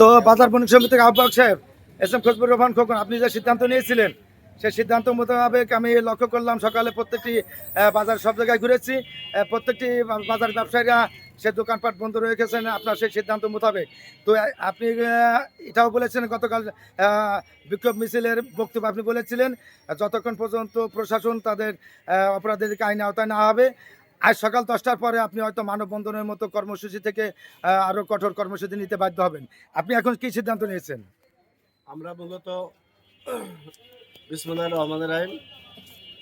তো বাজার বণিক সমিতির আহ্বায়ক সাহেব, এস এম খজবুর রহমান খোকন, আপনি যে সিদ্ধান্ত নিয়েছিলেন সেই সিদ্ধান্ত মোতাবেক আমি লক্ষ্য করলাম সকালে প্রত্যেকটি বাজার সব জায়গায় ঘুরেছি। প্রত্যেকটি বাজার ব্যবসায়ীরা সে দোকানপাট বন্ধ রেখেছেন আপনার সেই সিদ্ধান্ত মোতাবেক। তো আপনি এটাও বলেছেন, গতকাল বিক্ষোভ মিছিলের বক্তব্য আপনি বলেছিলেন, যতক্ষণ পর্যন্ত প্রশাসন তাদের অপরাধীদেরকে আইনে আওতায় না হবে আজ সকাল দশটার পরে আপনি হয়তো মানববন্ধনের মতো কর্মসূচি থেকে আহ, আরও কঠোর কর্মসূচি নিতে বাধ্য হবেন। আপনি এখন কি সিদ্ধান্ত নিয়েছেন? আমরা মূলত রহমান রাহিম।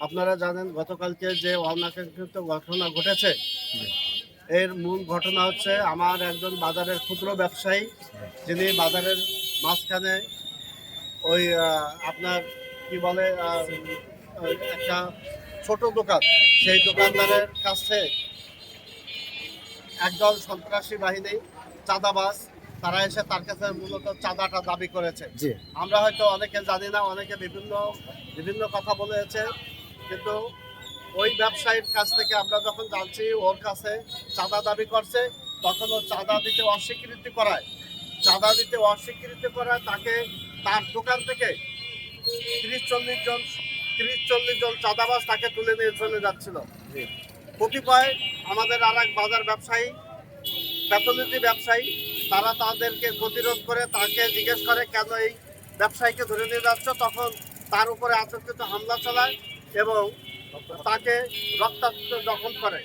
আপনারা জানেন গতকালকে যে অনাকাঙ্ক্ষিত ঘটনা ঘটেছে এর মূল ঘটনা হচ্ছে আমার একজন বাজারের ক্ষুদ্র ব্যবসায়ী যিনি বাজারের মাঝখানে ওই আপনার কি বলে একটা ছোট দোকান। সেই দোকানদারের কাছে একদল সন্ত্রাসী বাহিনী চাঁদাবাজ তারা এসে তার কাছে মূলত চাঁদাটা দাবি করেছে। আমরা হয়তো অনেকে জানি না অনেকে বিভিন্ন বিভিন্ন কথা বলেছে কিন্তু ওই ব্যবসায়ীর কাছ থেকে আমরা যখন জানছি ওর কাছে চাঁদা দাবি করছে তখন ও চাঁদা দিতে অস্বীকৃতি করায়। চাঁদা দিতে অস্বীকৃতি করায় তাকে তার দোকান থেকে তিরিশ চল্লিশ জন তিরিশ চল্লিশ জন চাঁদাবাস তাকে তুলে নিয়ে চলে যাচ্ছিল। কতিপয় আমাদের আর বাজার ব্যবসায়ী প্যাথোলজি ব্যবসায়ী তারা তাদেরকে প্রতিরোধ করে তাকে জিজ্ঞেস করে কেন এই ব্যবসায়ীকে ধরে নিয়ে যাচ্ছ? তখন তার উপরে আতঙ্কিত হামলা চালায় এবং তাকে রক্তাক্ত দখল করে।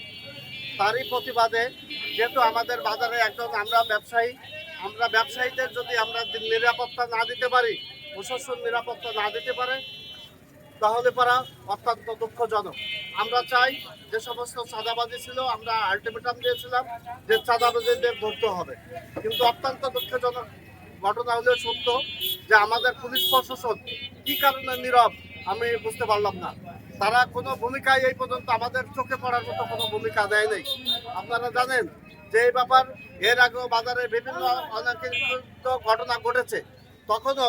তারই প্রতিবাদে যেহেতু আমাদের বাজারে একজন আমরা ব্যবসায়ী আমরা ব্যবসায়ীদের যদি আমরা নিরাপত্তা না দিতে পারি প্রশাসন নিরাপত্তা না দিতে পারে তাহলে পারা অত্যন্ত দুঃখজনক। আমরা চাই যে সমস্ত চাঁদাবাজি ছিল, আমরা আলটিমেটাম দিয়েছিলাম যে চাঁদাবাজিদের ধরতে হবে। কিন্তু অত্যন্ত দুঃখজনক ঘটনা হলে সত্য যে আমাদের পুলিশ প্রশাসন কি কারণে নীরব, আমি বুঝতে পারলাম না। তারা কোনো ভূমিকায় এই পর্যন্ত আমাদের চোখে পড়ার মতো কোনো ভূমিকা দেয় নেই। আপনারা জানেন যে এই ব্যাপার, এর আগেও বাজারে বিভিন্ন অনাকাঙ্ক্ষিত ঘটনা ঘটেছে। তখনও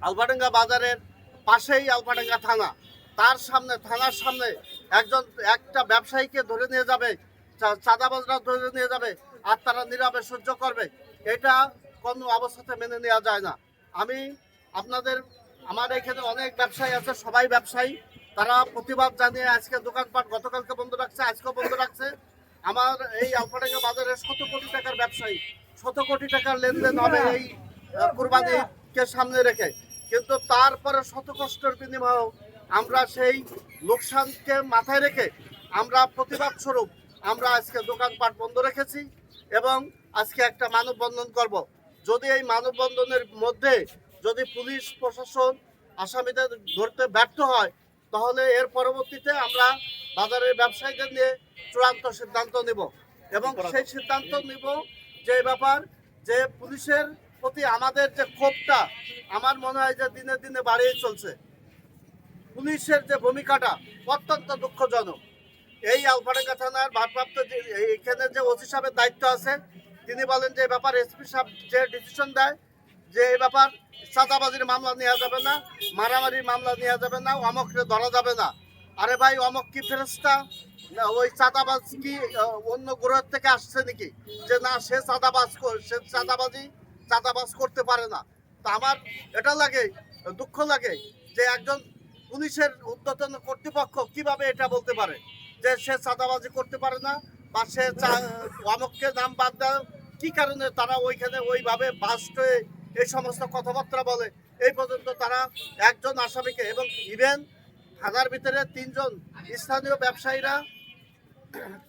আলবাডাঙ্গা বাজারের পাশেই আলবাডাঙ্গা থানা। তার সামনে, থানার সামনে একজন, একটা ব্যবসায়ীকে ধরে নিয়ে যাবে চাঁদাবাজরা ধরে নিয়ে যাবে, আর তারা নীরবে সহ্য করবে। এটা কোনো অবস্থাতে মেনে নেওয়া যায় না। আমি আপনাদের, আমার এখানে অনেক ব্যবসায়ী আছে, সবাই ব্যবসায়ী। তারা প্রতিবাদ জানিয়ে আজকে দোকানপাট গতকালকে বন্ধ রাখছে, আজকেও বন্ধ রাখছে। আমার এই আলফাডাঙ্গা বাজারে শত কোটি টাকার ব্যবসায়ী, শত কোটি টাকার লেনদেন হবে এই কুরবানিকে সামনে রেখে। কিন্তু তারপরে শত কষ্টের বিনিময়েও আমরা সেই লোকসানকে মাথায় রেখে আমরা প্রতিবাদ স্বরূপ আমরা আজকে দোকানপাট বন্ধ রেখেছি এবং আজকে একটা মানববন্ধন করব। যদি এই মানববন্ধনের মধ্যে যদি পুলিশ প্রশাসন আসামিদের ধরতে ব্যর্থ হয় তাহলে এর পরবর্তীতে আমরা বাজারের ব্যবসায়ীদের নিয়ে চূড়ান্ত সিদ্ধান্ত নিব। এবং সেই সিদ্ধান্ত নিব যে ব্যাপার যে পুলিশের প্রতি আমাদের যে ক্ষোভটা আমার মনে হয় যে দিনে দিনে বাড়িয়ে চলছে। পুলিশের যে ভূমিকাটা অত্যন্ত দুঃখজনক। এই আলফাডাঙ্গা থানার ভারপ্রাপ্ত এখানে যে ওসি সাহেবের দায়িত্ব আছে, তিনি বলেন যে ব্যাপার এসপি সাহেব যে ডিসিশন দেয়, যে এই ব্যাপার চাঁদাবাজির মামলা নেওয়া যাবে না, মারামারির মামলা নেওয়া যাবে না, অমককে ধরা যাবে না। আরে ভাই, অমক কি ফেরস্তা ওই চাঁদাবাজ কি অন্য গ্রহের থেকে আসছে নাকি? যে না, সে চাঁদাবাজ সে চাঁদাবাজি চাঁদাবাজ করতে পারে না। তা আমার এটা লাগে, দুঃখ লাগে যে একজন পুলিশের উদ্যতন কর্তৃপক্ষ কীভাবে এটা বলতে পারে? যে সে চাঁদাবাজি করতে পারে না বা সে অমককে নাম বাদ দেয় কি কারণে তারা ওইখানে ওইভাবে বাস্ট হয়ে এই সমস্ত কথাবার্তা বলে? এই পর্যন্ত তারা একজন আসামিকে এবং ইভেন থানার ভিতরে তিনজন স্থানীয় ব্যবসায়ীরা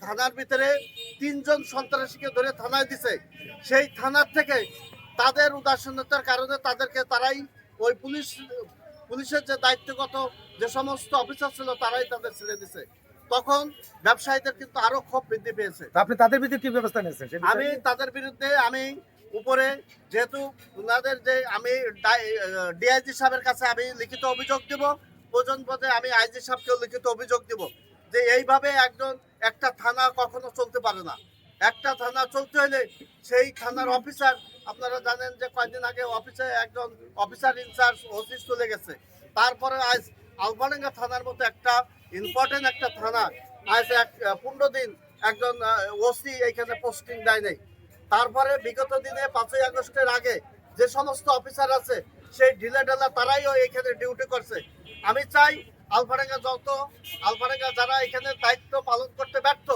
থানার ভিতরে তিনজন সন্ত্রাসীকে ধরে থানায় দিছে। সেই থানার থেকে তাদের উদাসীনতার কারণে তাদেরকে তারাই ওই পুলিশ পুলিশের যে দায়িত্বগত যে সমস্ত অফিসার ছিল তারাই তাদের ছেড়ে দিছে। তখন ব্যবসায়ীদের কিন্তু আরও ক্ষোভ বৃদ্ধি পেয়েছে। আপনি তাদের বিরুদ্ধে কি ব্যবস্থা নিয়েছেন? আমি তাদের বিরুদ্ধে আমি উপরে যেহেতু ওনাদের যে আমি ডিআইজি সাহেবের কাছে আমি লিখিত অভিযোগ দেব প্রয়োজন পদে আমি আইজি সাহেবকেও লিখিত অভিযোগ দেব যে এইভাবে একজন একটা থানা কখনো চলতে পারে না। একটা থানা চলতে হলে সেই থানার অফিসার, আপনারা জানেন যে কয়েকদিন আগে অফিসে একজন অফিসার ইনচার্জ ওসি চলে গেছে। তারপরে আজ আলবাডাঙ্গা থানার মতো একটা ইম্পর্টেন্ট একটা থানা, আজ এক, পনেরো দিন একজন ওসি এখানে পোস্টিং দেয় নেই। তারপরে বিগত দিনে পাঁচই আগস্টের আগে যে সমস্ত অফিসার আছে, সেই ঢিলে ঢালা তারাইও এখানে ডিউটি করছে। আমি চাই আলফাডাঙ্গা যত আলফাডাঙ্গা যারা এখানে দায়িত্ব পালন করতে ব্যর্থ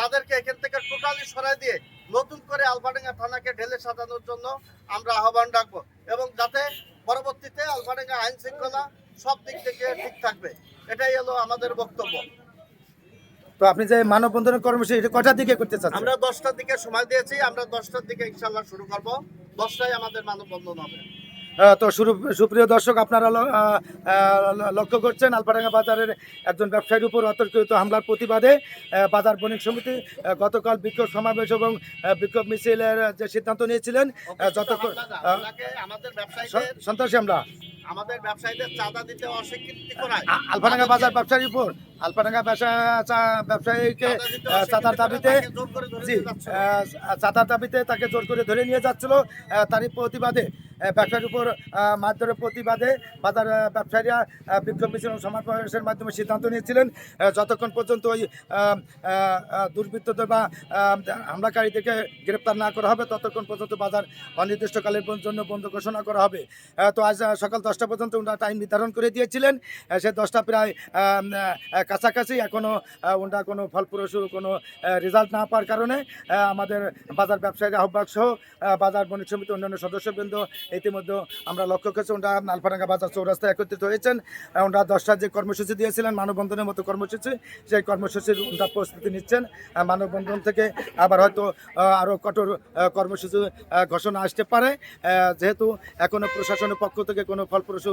তাদেরকে এখান থেকে টোটালি সরাই দিয়ে নতুন করে আলফাডাঙ্গা থানাকে ঢেলে সাজানোর জন্য আমরা আহ্বান রাখব এবং যাতে পরবর্তীতে আলফাডাঙ্গা আইন শৃঙ্খলা সব দিক থেকে ঠিক থাকবে। এটাই হলো আমাদের বক্তব্য। তো আপনি যে মানববন্ধনের কর্মসূচি এটা কটার দিকে করতে চাচ্ছেন? আমরা দশটার দিকে সময় দিয়েছি আমরা দশটার দিকে ইনশাল্লাহ শুরু করব। দশটায় আমাদের মানববন্ধন হবে। তো শুরু সুপ্রিয় দর্শক আপনারা লক্ষ্য করছেন আলপাডাঙ্গা বাজারের একজন ব্যবসায়ীর উপর অতর্কিত হামলার প্রতিবাদে বাজার বণিক সমিতি গতকাল বিক্ষোভ সমাবেশ এবং বিক্ষোভ মিছিলের যে সিদ্ধান্ত নিয়েছিলেন যতক্ষণ সন্ত্রাসী হামলা। আমাদের ব্যবসায়ীদের চাঁদা দিতে অস্বীকৃতি করায়। আলফাডাঙ্গা বাজার ব্যবসায়ীর উপর। আলফাডাঙ্গা ব্যবসা ব্যবসায়ীকে চাঁদার দাবিতে জি চাঁদার দাবিতে তাকে জোর করে ধরে নিয়ে যাচ্ছিল তারই প্রতিবাদে। ব্যবসার উপর মারধরের প্রতিবাদে বাজার ব্যবসায়ীরা বিক্ষোভ মিছিল সমাবেশের মাধ্যমে সিদ্ধান্ত নিয়েছিলেন। যতক্ষণ পর্যন্ত ওই দুর্বৃত্তদের বা হামলাকারীদেরকে গ্রেপ্তার না করা হবে, ততক্ষণ পর্যন্ত বাজার অনির্দিষ্টকালের জন্য বন্ধ ঘোষণা করা হবে। তো আজ সকাল দশটা পর্যন্ত ওনারা টাইম নির্ধারণ করে দিয়েছিলেন। সে দশটা প্রায় কাছাকাছি। এখনও ওনারা কোনো ফলপ্রসূ কোনো রেজাল্ট না পাওয়ার কারণে আমাদের বাজার ব্যবসায়ীর, আহ্বায়ক সহ বাজার বণিক সমিতি অন্যান্য সদস্যবৃন্দ ইতিমধ্যে আমরা লক্ষ্য করছি, ওনারা নালফারাঙ্গা বাজার চৌরাস্তায় একত্রিত হয়েছেন। ওনারা দশটা যে কর্মসূচি দিয়েছিলেন, মানববন্ধনের মতো কর্মসূচি। সেই কর্মসূচির ওনারা প্রস্তুতি নিচ্ছেন। মানববন্ধন থেকে আবার হয়তো আরও কঠোর কর্মসূচি ঘোষণা আসতে পারে। যেহেতু এখনও প্রশাসনের পক্ষ থেকে কোনো ফলপ্রসূ